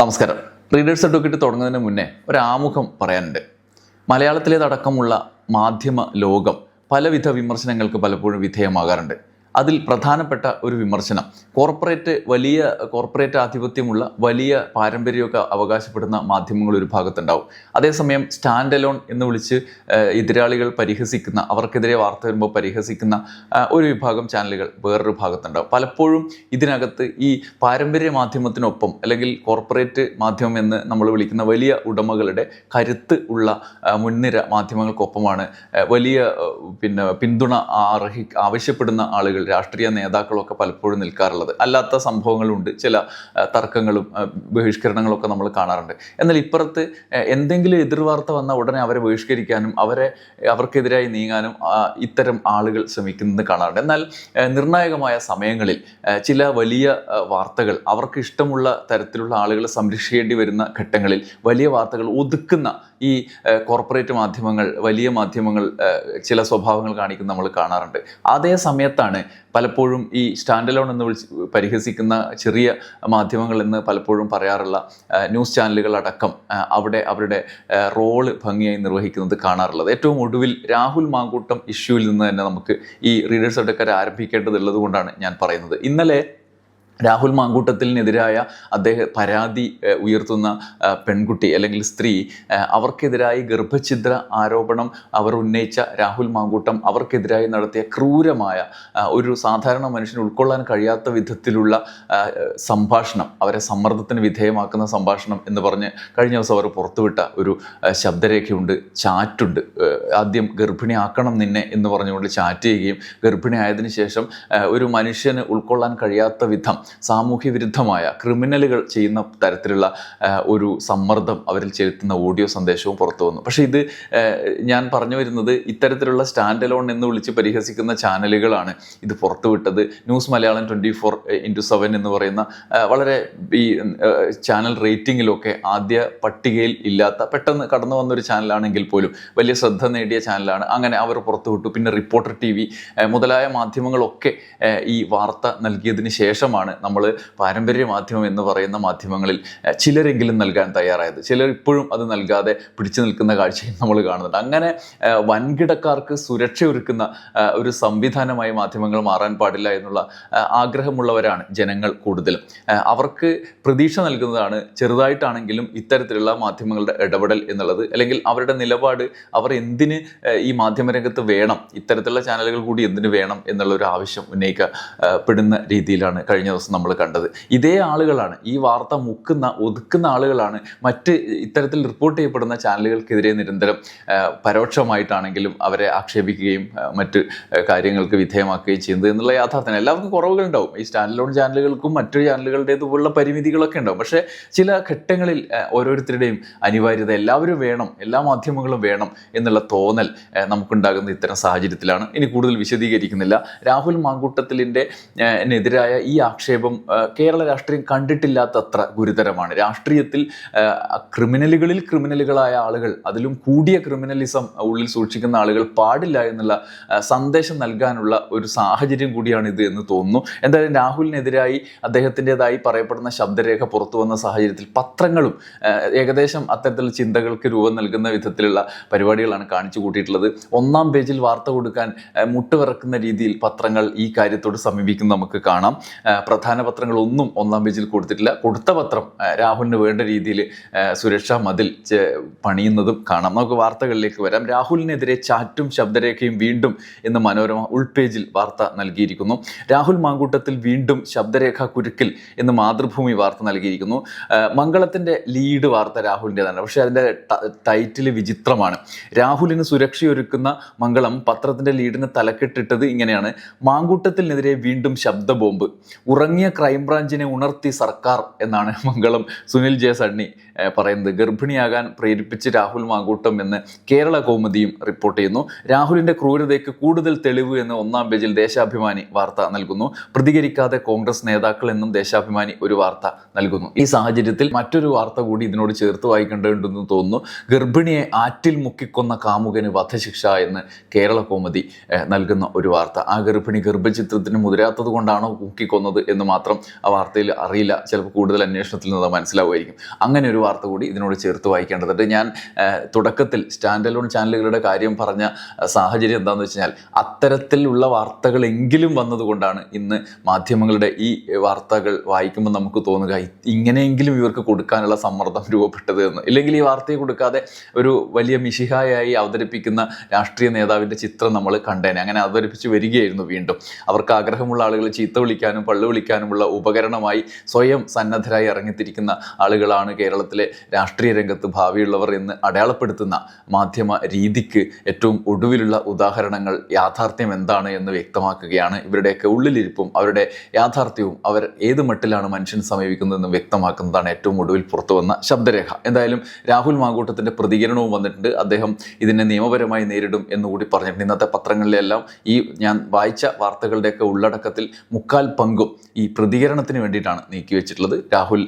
നമസ്കാരം. Readers advocate തുടങ്ങുന്നതിന് മുന്നേ ഒരു ആമുഖം പറയാനുണ്ട്. മലയാളത്തിലേതടക്കമുള്ള മാധ്യമ ലോകം പലവിധ വിമർശനങ്ങൾക്ക് പലപ്പോഴും വിധേയമാകാറുണ്ട്. അതിൽ പ്രധാനപ്പെട്ട ഒരു വിമർശനം. കോർപ്പറേറ്റ് വലിയ കോർപ്പറേറ്റ് ആധിപത്യമുള്ള വലിയ പാരമ്പര്യമൊക്കെ അവകാശപ്പെടുന്ന മാധ്യമങ്ങൾ ഒരു ഭാഗത്തുണ്ടാവും. അതേസമയം സ്റ്റാൻഡ് അലോൺ എന്ന് വിളിച്ച് എതിരാളികൾ പരിഹസിക്കുന്ന അവർക്കെതിരെ വാർത്ത വരുമ്പോൾ പരിഹസിക്കുന്ന ഒരു വിഭാഗം ചാനലുകൾ വേറൊരു ഭാഗത്തുണ്ടാവും. പലപ്പോഴും ഇതിനകത്ത് ഈ പാരമ്പര്യ മാധ്യമത്തിനൊപ്പം അല്ലെങ്കിൽ കോർപ്പറേറ്റ് മാധ്യമം എന്ന് നമ്മൾ വിളിക്കുന്ന വലിയ ഉടമകളുടെ കരുത്ത് ഉള്ള മുൻനിര മാധ്യമങ്ങൾക്കൊപ്പമാണ് വലിയ പിന്നെ പിന്തുണ അർഹി ആവശ്യപ്പെടുന്ന ആളുകൾ രാഷ്ട്രീയ നേതാക്കളൊക്കെ പലപ്പോഴും നിൽക്കാറുള്ളത്. അല്ലാത്ത സംഭവങ്ങളുണ്ട്. ചില തർക്കങ്ങളും ബഹിഷ്കരണങ്ങളും ബഹിഷ്കരണങ്ങളൊക്കെ നമ്മൾ കാണാറുണ്ട്. എന്നാൽ ഇപ്പുറത്ത് എന്തെങ്കിലും എതിർവാർത്ത വന്ന ഉടനെ അവരെ ബഹിഷ്കരിക്കാനും അവരെ അവർക്കെതിരായി നീങ്ങാനും ഇത്തരം ആളുകൾ ശ്രമിക്കുന്നത് കാണാറുണ്ട്. എന്നാൽ നിർണായകമായ സമയങ്ങളിൽ ചില വലിയ വാർത്തകൾ അവർക്ക് ഇഷ്ടമുള്ള തരത്തിലുള്ള ആളുകളെ സംരക്ഷിക്കേണ്ടി വരുന്ന ഘട്ടങ്ങളിൽ വലിയ വാർത്തകൾ ഒതുക്കുന്ന ഈ കോർപ്പറേറ്റ് മാധ്യമങ്ങൾ വലിയ മാധ്യമങ്ങൾ ചില സ്വഭാവങ്ങൾ കാണിക്കുന്ന നമ്മൾ കാണാറുണ്ട്. അതേ സമയത്താണ് പലപ്പോഴും ഈ സ്റ്റാൻഡ് അലോൺ എന്ന് വിളിച്ച് പരിഹസിക്കുന്ന ചെറിയ മാധ്യമങ്ങൾ എന്ന് പലപ്പോഴും പറയാറുള്ള ന്യൂസ് ചാനലുകൾ അടക്കം അവിടെ അവരുടെ റോൾ ഭംഗിയായി നിർവഹിക്കുന്നത് കാണാറുള്ളത്. ഏറ്റവും ഒടുവിൽ രാഹുൽ മാങ്കൂട്ടം ഇഷ്യൂവിൽ നിന്ന് തന്നെ നമുക്ക് ഈ റീഡേഴ്സ് അടക്കര ആരംഭിക്കേണ്ടതുള്ളത് കൊണ്ടാണ് ഞാൻ പറയുന്നത്. ഇന്നലെ രാഹുൽ മാങ്കൂട്ടത്തിനെതിരായ അദ്ദേഹം പരാതി ഉയർത്തുന്ന പെൺകുട്ടി അല്ലെങ്കിൽ സ്ത്രീ അവർക്കെതിരായി ഗർഭഛിദ്ര ആരോപണം അവർ ഉന്നയിച്ച രാഹുൽ മാങ്കൂട്ടം അവർക്കെതിരായി നടത്തിയ ക്രൂരമായ ഒരു സാധാരണ മനുഷ്യന് ഉൾക്കൊള്ളാൻ കഴിയാത്ത വിധത്തിലുള്ള സംഭാഷണം അവരെ സമ്മർദ്ദത്തിന് വിധേയമാക്കുന്ന സംഭാഷണം എന്ന് പറഞ്ഞ് കഴിഞ്ഞ ദിവസം അവർ പുറത്തുവിട്ട ഒരു ശബ്ദരേഖയുണ്ട് ചാറ്റുണ്ട് ആദ്യം ഗർഭിണിയാക്കണം നിന്നെ എന്ന് പറഞ്ഞുകൊണ്ട് ചാറ്റ് ചെയ്യുകയും ഗർഭിണിയായതിനു ശേഷം ഒരു മനുഷ്യന് ഉൾക്കൊള്ളാൻ കഴിയാത്ത വിധം സാമൂഹ്യ വിരുദ്ധമായ ക്രിമിനലുകൾ ചെയ്യുന്ന തരത്തിലുള്ള ഒരു സമ്മർദ്ദം അവരിൽ ചെലുത്തുന്ന ഓഡിയോ സന്ദേശവും പുറത്തു വന്നു. പക്ഷേ ഇത് ഞാൻ പറഞ്ഞു വരുന്നത് ഇത്തരത്തിലുള്ള സ്റ്റാൻഡ് അലോൺ എന്ന് വിളിച്ച് പരിഹസിക്കുന്ന ചാനലുകളാണ് ഇത് പുറത്തുവിട്ടത് news Malayalam twenty four into seven എന്ന് പറയുന്ന വളരെ ഈ ചാനൽ റേറ്റിങ്ങിലൊക്കെ ആദ്യ പട്ടികയിൽ ഇല്ലാത്ത പെട്ടെന്ന് കടന്നു വന്നൊരു ചാനലാണെങ്കിൽ പോലും വലിയ ശ്രദ്ധ നേടിയ ചാനലാണ്. അങ്ങനെ അവർ പുറത്തുവിട്ടു പിന്നെ റിപ്പോർട്ടർ ടി വി മുതലായ മാധ്യമങ്ങളൊക്കെ ഈ വാർത്ത നൽകിയതിന് ശേഷമാണ് നമ്മൾ പാരമ്പര്യ മാധ്യമം എന്ന് പറയുന്ന മാധ്യമങ്ങളിൽ ചിലരെങ്കിലും നൽകാൻ തയ്യാറായത്. ചിലർ ഇപ്പോഴും അത് നൽകാതെ പിടിച്ചു നിൽക്കുന്ന കാഴ്ചയും നമ്മൾ കാണുന്നുണ്ട്. അങ്ങനെ വൻകിടക്കാർക്ക് സുരക്ഷ ഒരുക്കുന്ന ഒരു സംവിധാനമായി മാധ്യമങ്ങൾ മാറാൻ പാടില്ല എന്നുള്ള ആഗ്രഹമുള്ളവരാണ് ജനങ്ങൾ കൂടുതലും. അവർക്ക് പ്രതീക്ഷ നൽകുന്നതാണ് ചെറുതായിട്ടാണെങ്കിലും ഇത്തരത്തിലുള്ള മാധ്യമങ്ങളുടെ ഇടപെടൽ എന്നുള്ളത്. അല്ലെങ്കിൽ അവരുടെ നിലപാട് അവർ എന്തിന് ഈ മാധ്യമരംഗത്ത് വേണം ഇത്തരത്തിലുള്ള ചാനലുകൾ കൂടി എന്തിന് വേണം എന്നുള്ള ഒരു ആവശ്യം ഉന്നയിക്കപ്പെടുന്ന രീതിയിലാണ് കഴിഞ്ഞ ദിവസം നമ്മൾ കണ്ടത്. ഇതേ ആളുകളാണ് ഈ വാർത്ത മുക്കുന്ന ഒതുക്കുന്ന ആളുകളാണ് മറ്റ് ഇത്തരത്തിൽ റിപ്പോർട്ട് ചെയ്യപ്പെടുന്ന ചാനലുകൾക്കെതിരെ നിരന്തരം പരോക്ഷമായിട്ടാണെങ്കിലും അവരെ ആക്ഷേപിക്കുകയും മറ്റ് കാര്യങ്ങൾക്ക് വിധേയമാക്കുകയും ചെയ്യുന്നത് എന്നുള്ള യാഥാർത്ഥ്യം എല്ലാവർക്കും കുറവുകൾ ഉണ്ടാവും ഈ സ്റ്റാൻഡ് ലോൺ ചാനലുകൾക്കും മറ്റു ചാനലുകളുടേതുപോലുള്ള പരിമിതികളൊക്കെ ഉണ്ടാവും. പക്ഷേ ചില ഘട്ടങ്ങളിൽ ഓരോരുത്തരുടെയും അനിവാര്യത എല്ലാവരും വേണം എല്ലാ മാധ്യമങ്ങളും വേണം എന്നുള്ള തോന്നൽ നമുക്കുണ്ടാകുന്ന ഇത്തരം സാഹചര്യത്തിലാണ്. ഇനി കൂടുതൽ വിശദീകരിക്കുന്നില്ല. രാഹുൽ മാങ്കൂട്ടത്തിലിന്റെ എതിരായ ഈ ആക്ഷേപം ഏഹ്, കേരള രാഷ്ട്രീയം കണ്ടിട്ടില്ലാത്തത്ര ഗുരുതരമാണ്. രാഷ്ട്രീയത്തിൽ ക്രിമിനലുകളിൽ ക്രിമിനലുകളായ ആളുകൾ അതിലും കൂടിയ ക്രിമിനലിസം ഉള്ളിൽ സൂക്ഷിക്കുന്ന ആളുകൾ പാടില്ല എന്നുള്ള സന്ദേശം നൽകാനുള്ള ഒരു സാഹചര്യം കൂടിയാണ് ഇത് എന്ന് തോന്നുന്നു. എന്തായാലും രാഹുലിനെതിരായി അദ്ദേഹത്തിന്റെതായി പറയപ്പെടുന്ന ശബ്ദരേഖ പുറത്തു വന്ന സാഹചര്യത്തിൽ പത്രങ്ങളും ഏകദേശം അത്തരത്തിലുള്ള ചിന്തകൾക്ക് രൂപം നൽകുന്ന വിധത്തിലുള്ള പരിപാടികളാണ് കാണിച്ചു കൂട്ടിയിട്ടുള്ളത്. ഒന്നാം പേജിൽ വാർത്ത കൊടുക്കാൻ മുട്ടുവിറക്കുന്ന രീതിയിൽ പത്രങ്ങൾ ഈ കാര്യത്തോട് സമീപിക്കുന്നത് നമുക്ക് കാണാം. ഏഹ്, പ്രധാന പത്രങ്ങളൊന്നും ഒന്നാം പേജിൽ കൊടുത്തിട്ടില്ല. കൊടുത്ത പത്രം രാഹുലിന് വേണ്ട രീതിയിൽ സുരക്ഷാ മതിൽ പണിയുന്നതും കാണാം. നമുക്ക് വാർത്തകളിലേക്ക് വരാം. രാഹുലിനെതിരെ ചാറ്റും ശബ്ദരേഖയും വീണ്ടും എന്ന് മനോരമ ഉൾപേജിൽ വാർത്ത നൽകിയിരിക്കുന്നു. രാഹുൽ മാങ്കൂട്ടത്തിൽ വീണ്ടും ശബ്ദരേഖ കുരുക്കിൽ എന്ന് മാതൃഭൂമി വാർത്ത നൽകിയിരിക്കുന്നു. മംഗളത്തിന്റെ ലീഡ് വാർത്ത രാഹുലിന്റെതാണ് പക്ഷേ അതിന്റെ ടൈറ്റിൽ വിചിത്രമാണ്. രാഹുലിന് സുരക്ഷയൊരുക്കുന്ന മംഗളം പത്രത്തിന്റെ ലീഡിന് തലക്കെട്ടിട്ടത് ഇങ്ങനെയാണ്. മാങ്കൂട്ടത്തിനെതിരെ വീണ്ടും ശബ്ദ ബോംബ് ഉറങ്ങിയ ക്രൈംബ്രാഞ്ചിനെ ഉണർത്തി സർക്കാർ എന്നാണ് മംഗളം സുനിൽ ജെ സണ്ണി പറയുന്നത്. ഗർഭിണിയാകാൻ പ്രേരിപ്പിച്ച് രാഹുൽ മാങ്കൂട്ടം എന്ന് കേരള കൗമുദിയും റിപ്പോർട്ട് ചെയ്യുന്നു. രാഹുലിന്റെ ക്രൂരതയ്ക്ക് കൂടുതൽ തെളിവ് എന്ന് ഒന്നാം പേജിൽ ദേശാഭിമാനി വാർത്ത നൽകുന്നു. പ്രതികരിക്കാതെ കോൺഗ്രസ് നേതാക്കൾ എന്നും ദേശാഭിമാനി ഒരു വാർത്ത നൽകുന്നു. ഈ സാഹചര്യത്തിൽ മറ്റൊരു വാർത്ത കൂടി ഇതിനോട് ചേർത്ത് വായിക്കേണ്ടതുണ്ടെന്ന് തോന്നുന്നു. ഗർഭിണിയെ ആറ്റിൽ മുക്കിക്കൊന്ന കാമുകന് വധശിക്ഷ എന്ന് കേരള കോമതി നൽകുന്ന ഒരു വാർത്ത. ആ ഗർഭിണി ഗർഭചിത്രത്തിന് മുതിരാത്തത് കൊണ്ടാണോ മുക്കിക്കൊന്നത് എന്ന് മാത്രം ആ വാർത്തയിൽ അറിയില്ല. ചിലപ്പോൾ കൂടുതൽ അന്വേഷണത്തിൽ നിന്ന് മനസ്സിലാവുമായിരിക്കും. അങ്ങനെ ഒരു വാർത്ത കൂടി ഇതിനോട് ചേർത്ത് വായിക്കേണ്ടതുണ്ട്. ഞാൻ തുടക്കത്തിൽ സ്റ്റാൻഡ് അലോൺ ചാനലുകളുടെ കാര്യം പറഞ്ഞ സാഹചര്യം എന്താണെന്ന് വെച്ചാൽ അത്തരത്തിലുള്ള വാർത്തകളെങ്കിലും വന്നതുകൊണ്ടാണ് ഇന്ന് മാധ്യമങ്ങളുടെ ഈ വാർത്തകൾ വായിക്കുമ്പോൾ നമുക്ക് തോന്നുക ഇങ്ങനെയെങ്കിലും ഇവർക്ക് കൊടുക്കാനുള്ള സമ്മർദ്ദം രൂപപ്പെട്ടത് എന്ന്. ഇല്ലെങ്കിൽ ഈ വാർത്തയെ കൊടുക്കാതെ ഒരു വലിയ മിശിഹായായി അവതരിപ്പിക്കുന്ന രാഷ്ട്രീയ നേതാവിന്റെ ചിത്രം നമ്മൾ കണ്ടേനെ. അങ്ങനെ അവതരിപ്പിച്ച് വരികയായിരുന്നു വീണ്ടും. അവർക്ക് ആഗ്രഹമുള്ള ആളുകൾ ചീത്ത വിളിക്കാനും പള്ളു വിളിക്കാനുമുള്ള ഉപകരണമായി സ്വയം സന്നദ്ധരായി ഇറങ്ങിത്തിരിക്കുന്ന ആളുകളാണ് കേരളത്തിലെ രാഷ്ട്രീയ രംഗത്ത് ഭാവിയുള്ളവർ എന്ന് അടയാളപ്പെടുത്തുന്ന മാധ്യമ രീതിക്ക് ഏറ്റവും ഒടുവിലുള്ള ഉദാഹരണങ്ങൾ യാഥാർത്ഥ്യം എന്താണ് എന്ന് വ്യക്തമാക്കുകയാണ്. ഇവരുടെയൊക്കെ ഉള്ളിലിരിപ്പും അവരുടെ യാഥാർത്ഥ്യവും അവർ ഏത് മട്ടിലാണ് മനുഷ്യൻ സമീപിക്കുന്നതെന്ന് വ്യക്തമാക്കുന്നതാണ് ഏറ്റവും ഒടുവിൽ പുറത്തു വന്ന ശബ്ദരേഖ. എന്തായാലും രാഹുൽ മാങ്കൂട്ടത്തിന്റെ പ്രതികരണവും വന്നിട്ടുണ്ട്. അദ്ദേഹം ഇതിനെ നിയമപരമായി നേരിടും എന്നുകൂടി പറഞ്ഞിട്ടുണ്ട്. ഇന്നത്തെ പത്രങ്ങളിലെല്ലാം ഈ ഞാൻ വായിച്ച വാർത്തകളുടെയൊക്കെ ഉള്ളടക്കത്തിൽ മുക്കാൽ പങ്കും ഈ പ്രതികരണത്തിന് വേണ്ടിയിട്ടാണ് നീക്കി വെച്ചിട്ടുള്ളത്. രാഹുൽ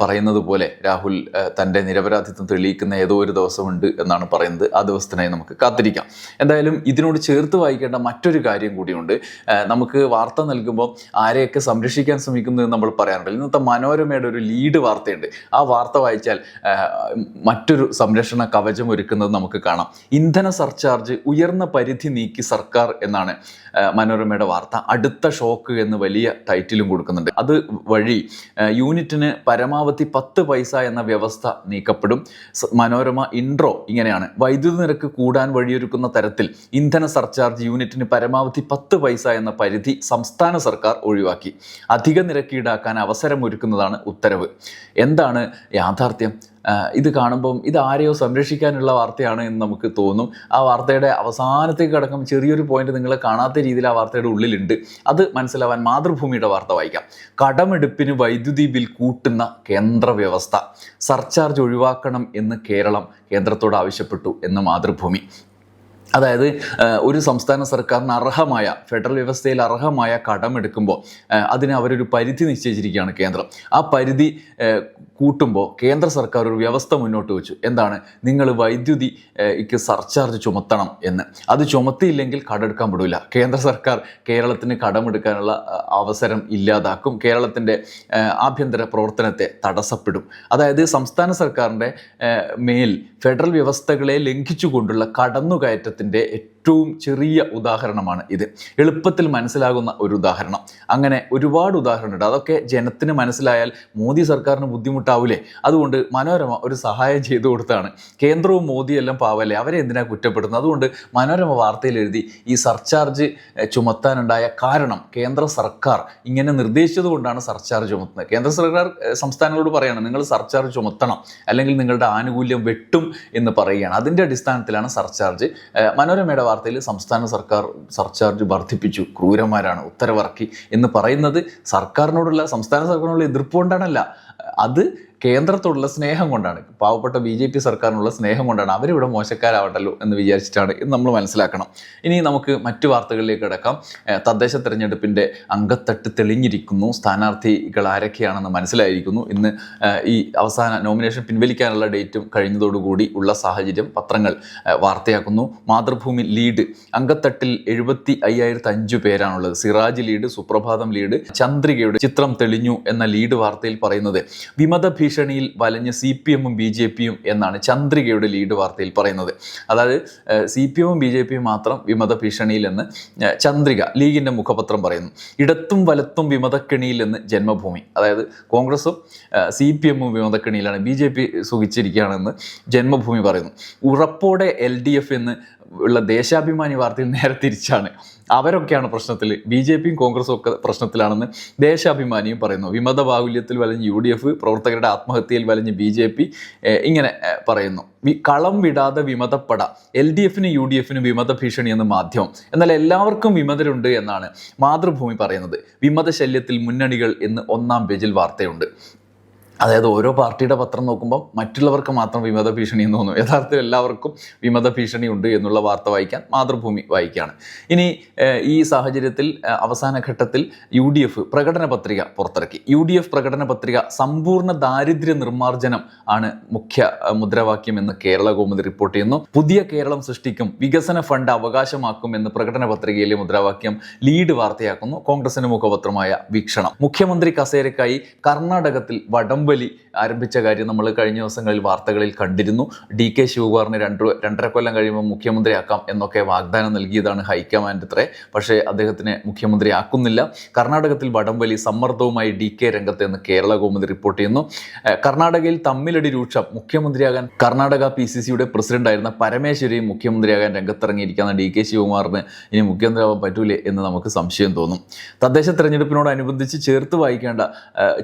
പറയുന്നത് പോലെ രാഹുൽ തന്റെ നിരപരാധിത്വം തെളിയിക്കുന്ന ഏതോ ഒരു ദിവസമുണ്ട് എന്നാണ് പറയുന്നത്. ആ ദിവസത്തിനായി നമുക്ക് കാത്തിരിക്കാം. എന്തായാലും ഇതിനോട് ചേർത്ത് വായിക്കേണ്ട മറ്റൊരു കാര്യം കൂടിയുണ്ട്. നമുക്ക് വാർത്ത നൽകുമ്പോൾ ആരെയൊക്കെ സംരക്ഷിക്കാൻ ശ്രമിക്കുന്നു എന്ന് നമ്മൾ പറയാറുണ്ട് ഇന്നത്തെ മനോരമയുടെ ഒരു ലീഡ് വാർത്തയുണ്ട്. ആ വാർത്ത വായിച്ചാൽ മറ്റൊരു സംരക്ഷണ കവചം ഒരുക്കുന്നത് നമുക്ക് കാണാം. ഇന്ധന സർചാർജ് ഉയർന്ന പരിധി നീക്കി സർക്കാർ എന്നാണ് മനോരമയുടെ വാർത്ത. അടുത്ത ഷോക്ക് എന്ന് വലിയ ടൈറ്റിലും കൊടുക്കുന്നുണ്ട്. അത് വഴി യൂണിറ്റിന് പരമാവധി പത്ത് പൈസ എന്ന വ്യവസ്ഥ നീക്കപ്പെടും. മനോരമ ഇൻട്രോ ഇങ്ങനെയാണ്. വൈദ്യുതി നിരക്ക് കൂടാൻ വഴിയൊരുക്കുന്ന തരത്തിൽ ഇന്ധന സർചാർജ് യൂണിറ്റിന് പരമാവധി പത്ത് പൈസ എന്ന പരിധി സംസ്ഥാന സർക്കാർ ഒഴിവാക്കി. അധിക നിരക്ക് ഈടാക്കാൻ അവസരമൊരുക്കുന്നതാണ് ഉത്തരവ്. എന്താണ് യാഥാർത്ഥ്യം? ഇത് കാണുമ്പം ഇത് ആരെയോ സംരക്ഷിക്കാനുള്ള വാർത്തയാണ് എന്ന് നമുക്ക് തോന്നും. ആ വാർത്തയുടെ അവസാനത്തേക്ക് കടക്കും ചെറിയൊരു പോയിന്റ് നിങ്ങൾ കാണാത്ത രീതിയിൽ ആ വാർത്തയുടെ ഉള്ളിലുണ്ട്. അത് മനസ്സിലാവാൻ മാതൃഭൂമിയുടെ വാർത്ത വായിക്കാം. കടമെടുപ്പിന് വൈദ്യുതി ബിൽ കൂട്ടുന്ന കേന്ദ്ര വ്യവസ്ഥ. സർചാർജ് ഒഴിവാക്കണം എന്ന് കേരളം കേന്ദ്രത്തോട് ആവശ്യപ്പെട്ടു എന്ന് മാതൃഭൂമി. അതായത് ഒരു സംസ്ഥാന സർക്കാരിന് അർഹമായ ഫെഡറൽ വ്യവസ്ഥയിൽ അർഹമായ കടമെടുക്കുമ്പോൾ അതിന് അവരൊരു പരിധി നിശ്ചയിച്ചിരിക്കുകയാണ് കേന്ദ്രം. ആ പരിധി കൂട്ടുമ്പോൾ കേന്ദ്ര സർക്കാർ ഒരു വ്യവസ്ഥ മുന്നോട്ട് വെച്ചു. എന്താണ്? നിങ്ങൾ വൈദ്യുതിക്ക് സർചാർജ് ചുമത്തണം എന്ന്. അത് ചുമത്തിയില്ലെങ്കിൽ കടെടുക്കാൻ പെടില്ല. കേന്ദ്ര സർക്കാർ കേരളത്തിന് കടമെടുക്കാനുള്ള അവസരം ഇല്ലാതാക്കും. കേരളത്തിന്റെ ആഭ്യന്തര പ്രവർത്തനത്തെ തടസ്സപ്പെടും. അതായത് സംസ്ഥാന സർക്കാരിന്റെ മേൽ ഫെഡറൽ വ്യവസ്ഥകളെ ലംഘിച്ചുകൊണ്ടുള്ള കടന്നുകയറ്റത്തിൻ്റെ ഏറ്റവും ചെറിയ ഉദാഹരണമാണ് ഇത്. എളുപ്പത്തിൽ മനസ്സിലാകുന്ന ഒരു ഉദാഹരണം. അങ്ങനെ ഒരുപാട് ഉദാഹരണമുണ്ട്. അതൊക്കെ ജനത്തിന് മനസ്സിലായാൽ മോദി സർക്കാരിന് ബുദ്ധിമുട്ടാവൂലേ? അതുകൊണ്ട് മനോരമ ഒരു സഹായം ചെയ്തു കൊടുത്താണ്. കേന്ദ്രവും മോദിയെല്ലാം പാവല്ലേ? അവരെ എന്തിനാ കുറ്റപ്പെടുന്നത് അതുകൊണ്ട് മനോരമ വാർത്തയിൽ എഴുതി ഈ സർചാർജ് ചുമത്താനുണ്ടായ കാരണം കേന്ദ്ര സർക്കാർ ഇങ്ങനെ നിർദ്ദേശിച്ചത് കൊണ്ടാണ് സർചാർജ് ചുമത്തുന്നത്. കേന്ദ്ര സർക്കാർ സംസ്ഥാനങ്ങളോട് പറയാണ് നിങ്ങൾ സർചാർജ് ചുമത്തണം. അല്ലെങ്കിൽ നിങ്ങളുടെ ആനുകൂല്യം വെട്ടും എന്ന് പറയുകയാണ്. അതിന്റെ അടിസ്ഥാനത്തിലാണ് സർചാർജ്. മനോരമയുടെ വാർത്തയിൽ സംസ്ഥാന സർക്കാർ സർചാർജ് വർദ്ധിപ്പിച്ചു. ക്രൂരന്മാരാണ് ഉത്തരവിറക്കി എന്ന് പറയുന്നത് സർക്കാരിനോടുള്ള സംസ്ഥാന സർക്കാരിനോടുള്ള എതിർപ്പ് കൊണ്ടാണല്ല. അത് കേന്ദ്രത്തോടുള്ള സ്നേഹം കൊണ്ടാണ്. പാവപ്പെട്ട ബി ജെ പി സർക്കാരിനുള്ള സ്നേഹം കൊണ്ടാണ് അവരിവിടെ മോശക്കാരാവട്ടല്ലോ എന്ന് വിചാരിച്ചിട്ടാണ്. ഇത് നമ്മൾ മനസ്സിലാക്കണം. ഇനി നമുക്ക് മറ്റു വാർത്തകളിലേക്ക് കിടക്കാം. തദ്ദേശ തെരഞ്ഞെടുപ്പിന്റെ അംഗത്തട്ട് തെളിഞ്ഞിരിക്കുന്നു. സ്ഥാനാർത്ഥികൾ ആരൊക്കെയാണെന്ന് മനസ്സിലായിരിക്കുന്നു. ഇന്ന് ഈ അവസാന നോമിനേഷൻ പിൻവലിക്കാനുള്ള ഡേറ്റും കഴിഞ്ഞതോടുകൂടി ഉള്ള സാഹചര്യം പത്രങ്ങൾ വാർത്തയാക്കുന്നു. മാതൃഭൂമി ലീഡ് അംഗത്തട്ടിൽ എഴുപത്തി അയ്യായിരത്തി അഞ്ചു പേരാണുള്ളത്. സിറാജ് ലീഡ് സുപ്രഭാതം ലീഡ് ചന്ദ്രികയുടെ ചിത്രം തെളിഞ്ഞു എന്ന ലീഡ് വാർത്തയിൽ പറയുന്നത് വിമത ഭീഷണിയിൽ വലഞ്ഞ് സി പി എമ്മും ബി ജെ പിയും എന്നാണ് ചന്ദ്രികയുടെ ലീഡ് വാർത്തയിൽ പറയുന്നത്. അതായത് സി പി എമ്മും ബി ജെ പിയും മാത്രം വിമത ഭീഷണിയിൽ എന്ന് ചന്ദ്രിക ലീഗിന്റെ മുഖപത്രം പറയുന്നു. ഇടത്തും വലത്തും വിമതക്കെണിയിൽ എന്ന് ജന്മഭൂമി. അതായത് കോൺഗ്രസും സി പി എമ്മും വിമതക്കെണിയിലാണ് ബി ജെ പി സുഖിച്ചിരിക്കുകയാണെന്ന് ജന്മഭൂമി പറയുന്നു. ഉറപ്പോടെ എൽ ഡി എഫ് എന്ന് ഉള്ള ദേശാഭിമാനി വാർത്തയിൽ നേരെ തിരിച്ചാണ്. അവരൊക്കെയാണ് പ്രശ്നത്തിൽ ബി ജെ പിയും കോൺഗ്രസും ഒക്കെ പ്രശ്നത്തിലാണെന്ന് ദേശാഭിമാനിയും പറയുന്നു. വിമത ബാഹുല്യത്തിൽ വലഞ്ഞ് യു ഡി എഫ് പ്രവർത്തകരുടെ ആത്മഹത്യയിൽ വലഞ്ഞ് ബി ജെ പി ഇങ്ങനെ പറയുന്നു. കളം വിടാതെ വിമതപ്പെട. എൽ ഡി എഫിന് യു ഡി എഫിന് വിമത ഭീഷണി എന്ന് മാധ്യമം. എന്നാൽ എല്ലാവർക്കും വിമതരുണ്ട് എന്നാണ് മാതൃഭൂമി പറയുന്നത്. വിമത ശല്യത്തിൽ മുന്നണികൾ എന്ന് ഒന്നാം പേജിൽ വാർത്തയുണ്ട്. അതായത് ഓരോ പാർട്ടിയുടെ പത്രം നോക്കുമ്പോൾ മറ്റുള്ളവർക്ക് മാത്രം വിമത ഭീഷണി എന്ന് തോന്നും. യഥാർത്ഥത്തിൽ എല്ലാവർക്കും വിമത ഭീഷണി ഉണ്ട് എന്നുള്ള വാർത്ത വായിക്കാൻ മാതൃഭൂമി വായിക്കുകയാണ്. ഇനി ഈ സാഹചര്യത്തിൽ അവസാന ഘട്ടത്തിൽ യു ഡി എഫ് പ്രകടന പത്രിക പുറത്തിറക്കി. യു ഡി എഫ് പ്രകടന പത്രിക സമ്പൂർണ ദാരിദ്ര്യ നിർമ്മാർജനം ആണ് മുഖ്യ മുദ്രാവാക്യം എന്ന് കേരള കൗമുദി റിപ്പോർട്ട് ചെയ്യുന്നു. പുതിയ കേരളം സൃഷ്ടിക്കും വികസന ഫണ്ട് അവകാശമാക്കും എന്ന് പ്രകടന പത്രികയിലെ മുദ്രാവാക്യം ലീഡ് വാർത്തയാക്കുന്നു. കോൺഗ്രസിന്റെ മുഖപത്രമായ വീക്ഷണം. മുഖ്യമന്ത്രി കസേരക്കായി കർണാടകത്തിൽ വടംവലി ആരംഭിച്ച കാര്യം നമ്മൾ കഴിഞ്ഞ ദിവസങ്ങളിൽ വാർത്തകളിൽ കണ്ടിരുന്നു. ഡി കെ ശിവകുമാറിന് രണ്ട് രണ്ടര കൊല്ലം കഴിയുമ്പോൾ മുഖ്യമന്ത്രിയാക്കാം എന്നൊക്കെ വാഗ്ദാനം നൽകിയതാണ് ഹൈക്കമാൻഡ് അത്രേ പക്ഷേ അദ്ദേഹത്തിനെ മുഖ്യമന്ത്രിയാക്കുന്നില്ല. കർണാടകത്തിൽ വടംവലി സമ്മർദ്ദവുമായി ഡി കെ രംഗത്ത് എന്ന് കേരള ഗവൺമെന്റ് റിപ്പോർട്ട് ചെയ്യുന്നു. കർണാടകയിൽ തമ്മിലടി രൂക്ഷം മുഖ്യമന്ത്രിയാകാൻ കർണാടക പി സി സിയുടെ പ്രസിഡന്റായിരുന്ന പരമേശ്വരിയും മുഖ്യമന്ത്രിയാകാൻ രംഗത്തിറങ്ങിയിരിക്കുന്ന ഡി കെ ശിവകുമാറിന്. ഇനി മുഖ്യമന്ത്രിയാവാൻ പറ്റൂലേ എന്ന് നമുക്ക് സംശയം തോന്നും. തദ്ദേശ തെരഞ്ഞെടുപ്പിനോടനുബന്ധിച്ച് ചേർത്ത് വായിക്കേണ്ട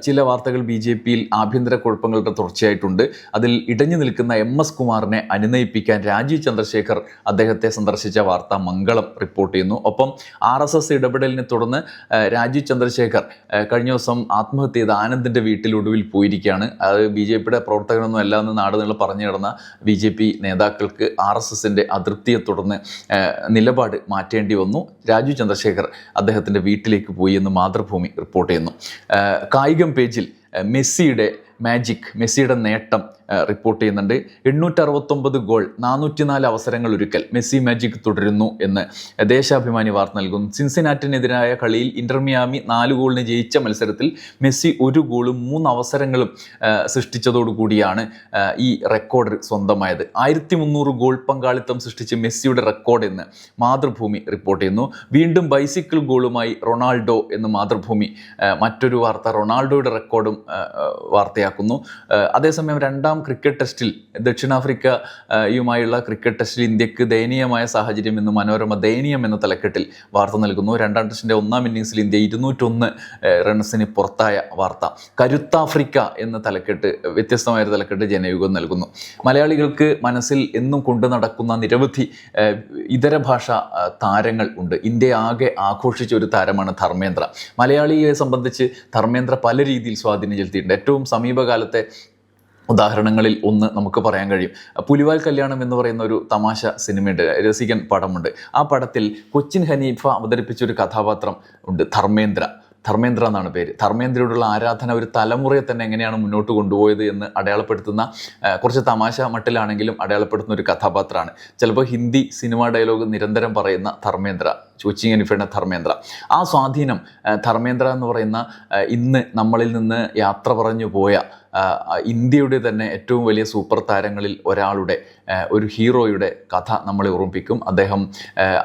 ചില വാർത്തകൾ ബി ജെ പിയിൽ ആഭ്യന്തര കുഴപ്പങ്ങളുടെ തുടർച്ചയായിട്ടുണ്ട്. അതിൽ ഇടഞ്ഞു നിൽക്കുന്ന എം എസ് കുമാറിനെ അനുനയിപ്പിക്കാൻ രാജീവ് ചന്ദ്രശേഖർ അദ്ദേഹത്തെ സന്ദർശിച്ച വാർത്ത മംഗളം റിപ്പോർട്ട് ചെയ്യുന്നു. ഒപ്പം ആർ എസ് എസ് ഇടപെടലിനെ തുടർന്ന് രാജീവ് ചന്ദ്രശേഖർ കഴിഞ്ഞ ദിവസം ആത്മഹത്യ ചെയ്ത ആനന്ദിന്റെ വീട്ടിൽ ഒടുവിൽ പോയിരിക്കുകയാണ്. അത് ബി ജെ പിയുടെ പ്രവർത്തകനൊന്നും അല്ല എന്ന് നാട് നീളെ പറഞ്ഞു കിടന്ന ബി ജെ പി നേതാക്കൾക്ക് ആർ എസ് എസിന്റെ അതൃപ്തിയെ തുടർന്ന് നിലപാട് മാറ്റേണ്ടി വന്നു. രാജീവ് ചന്ദ്രശേഖർ അദ്ദേഹത്തിന്റെ വീട്ടിലേക്ക് പോയി എന്ന് മാതൃഭൂമി റിപ്പോർട്ട് ചെയ്യുന്നു. കായികം പേജിൽ മെസ്സിയുടെ മാജിക് മെസ്സിയുടെ നേട്ടം റിപ്പോർട്ട് ചെയ്യുന്നുണ്ട്. എണ്ണൂറ്റി അറുപത്തൊമ്പത് ഗോൾ നാനൂറ്റിനാല് അവസരങ്ങൾ ഒരുക്കൽ മെസ്സി മാജിക് തുടരുന്നു എന്ന് ദേശാഭിമാനി വാർത്ത നൽകുന്നു. സിൻസിനാറ്റിനെതിരായ കളിയിൽ ഇന്റർമിയാമി നാല് ഗോളിന് ജയിച്ച മത്സരത്തിൽ മെസ്സി ഒരു ഗോളും മൂന്ന് അവസരങ്ങളും സൃഷ്ടിച്ചതോടുകൂടിയാണ് ഈ റെക്കോർഡ് സ്വന്തമായത്. ആയിരത്തി മുന്നൂറ് ഗോൾ പങ്കാളിത്തം സൃഷ്ടിച്ച് മെസ്സിയുടെ റെക്കോർഡ് എന്ന് മാതൃഭൂമി റിപ്പോർട്ട് ചെയ്യുന്നു. വീണ്ടും ബൈസിക്കിൾ ഗോളുമായി റൊണാൾഡോ എന്ന് മാതൃഭൂമി മറ്റൊരു വാർത്ത റൊണാൾഡോയുടെ റെക്കോർഡും വാർത്തയാക്കുന്നു. അതേസമയം രണ്ടാം ക്രിക്കറ്റ് ടെസ്റ്റിൽ ദക്ഷിണാഫ്രിക്കയുമായുള്ള ക്രിക്കറ്റ് ടെസ്റ്റിൽ ഇന്ത്യയ്ക്ക് ദയനീയമായ സാഹചര്യം എന്ന് മനോരമ ദയനീയം എന്ന തലക്കെട്ടിൽ വാർത്ത നൽകുന്നു. രണ്ടാം ടെസ്റ്റിന്റെ ഒന്നാം ഇന്നിംഗ്സിൽ ഇന്ത്യ ഇരുന്നൂറ്റൊന്ന് റൺസിന് പുറത്തായ വാർത്ത. കരുത്താഫ്രിക്ക എന്ന തലക്കെട്ട് വ്യത്യസ്തമായ ഒരു തലക്കെട്ട് ജനയുഗം നൽകുന്നു. മലയാളികൾക്ക് മനസ്സിൽ എന്നും കൊണ്ടു നടക്കുന്ന നിരവധി ഇതര ഭാഷ താരങ്ങൾ ഉണ്ട്. ഇന്ത്യ ആകെ ആഘോഷിച്ച ഒരു താരമാണ് ധർമ്മേന്ദ്ര. മലയാളിയെ സംബന്ധിച്ച് ധർമ്മേന്ദ്ര പല രീതിയിൽ സ്വാധീനം ചെലുത്തിയിട്ടുണ്ട്. ഏറ്റവും സമീപകാലത്തെ ഉദാഹരണങ്ങളിൽ ഒന്ന് നമുക്ക് പറയാൻ കഴിയും. പുലിവാൽ കല്യാണം എന്ന് പറയുന്ന ഒരു തമാശ സിനിമയുണ്ട്. രസികൻ പടമുണ്ട്. ആ പടത്തിൽ കൊച്ചിൻ ഹനീഫ അവതരിപ്പിച്ച ഒരു കഥാപാത്രം ഉണ്ട്. ധർമ്മേന്ദ്ര. ധർമ്മേന്ദ്ര എന്നാണ് പേര്. ധർമ്മേന്ദ്രയോടുള്ള ആരാധന ഒരു തലമുറയെ തന്നെ എങ്ങനെയാണ് മുന്നോട്ട് കൊണ്ടുപോയത് എന്ന് അടയാളപ്പെടുത്തുന്ന കുറച്ച് തമാശ മട്ടിലാണെങ്കിലും അടയാളപ്പെടുത്തുന്ന ഒരു കഥാപാത്രമാണ്. ചിലപ്പോൾ ഹിന്ദി സിനിമാ ഡയലോഗ് നിരന്തരം പറയുന്ന ധർമ്മേന്ദ്ര. കൊച്ചിൻ ഹനീഫയുടെ ധർമ്മേന്ദ്ര. ആ സ്വാധീനം ധർമ്മേന്ദ്ര എന്ന് പറയുന്ന ഇന്ന് നമ്മളിൽ നിന്ന് യാത്ര പറഞ്ഞു പോയ ഇന്ത്യയുടെ തന്നെ ഏറ്റവും വലിയ സൂപ്പർ താരങ്ങളിൽ ഒരാളുടെ ഒരു ഹീറോയുടെ കഥ നമ്മളെ ഓർമ്മിപ്പിക്കും. അദ്ദേഹം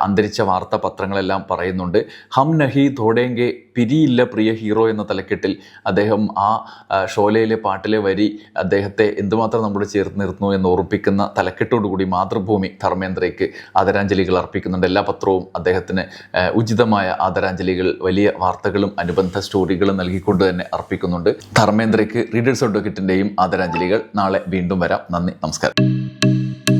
അന്തരിച്ച വാർത്താ പത്രങ്ങളെല്ലാം പറയുന്നുണ്ട്. ഹം നഹി ധോഡേങ്കെ പിരിയില്ല പ്രിയ ഹീറോ എന്ന തലക്കെട്ടിൽ അദ്ദേഹം ആ ഷോലയിലെ പാട്ടിലെ വരി അദ്ദേഹത്തെ എന്തുമാത്രം നമ്മൾ ചേർത്ത് നിർത്തുന്നു എന്ന് ഓർമ്മിപ്പിക്കുന്ന തലക്കെട്ടോടുകൂടി മാതൃഭൂമി ധർമ്മേന്ദ്രയ്ക്ക് ആദരാഞ്ജലികൾ അർപ്പിക്കുന്നുണ്ട്. എല്ലാ പത്രവും അദ്ദേഹത്തിന് ഉചിതമായ ആദരാഞ്ജലികൾ വലിയ വാർത്തകളും അനുബന്ധ സ്റ്റോറികളും നൽകിക്കൊണ്ട് തന്നെ അർപ്പിക്കുന്നുണ്ട്. ധർമ്മേന്ദ്രയ്ക്ക് റീഡേഴ്സ് അഡ്വക്കറ്റിന്റെയും ആദരാഞ്ജലികൾ. നാളെ വീണ്ടും വരാം. നന്ദി നമസ്കാരം.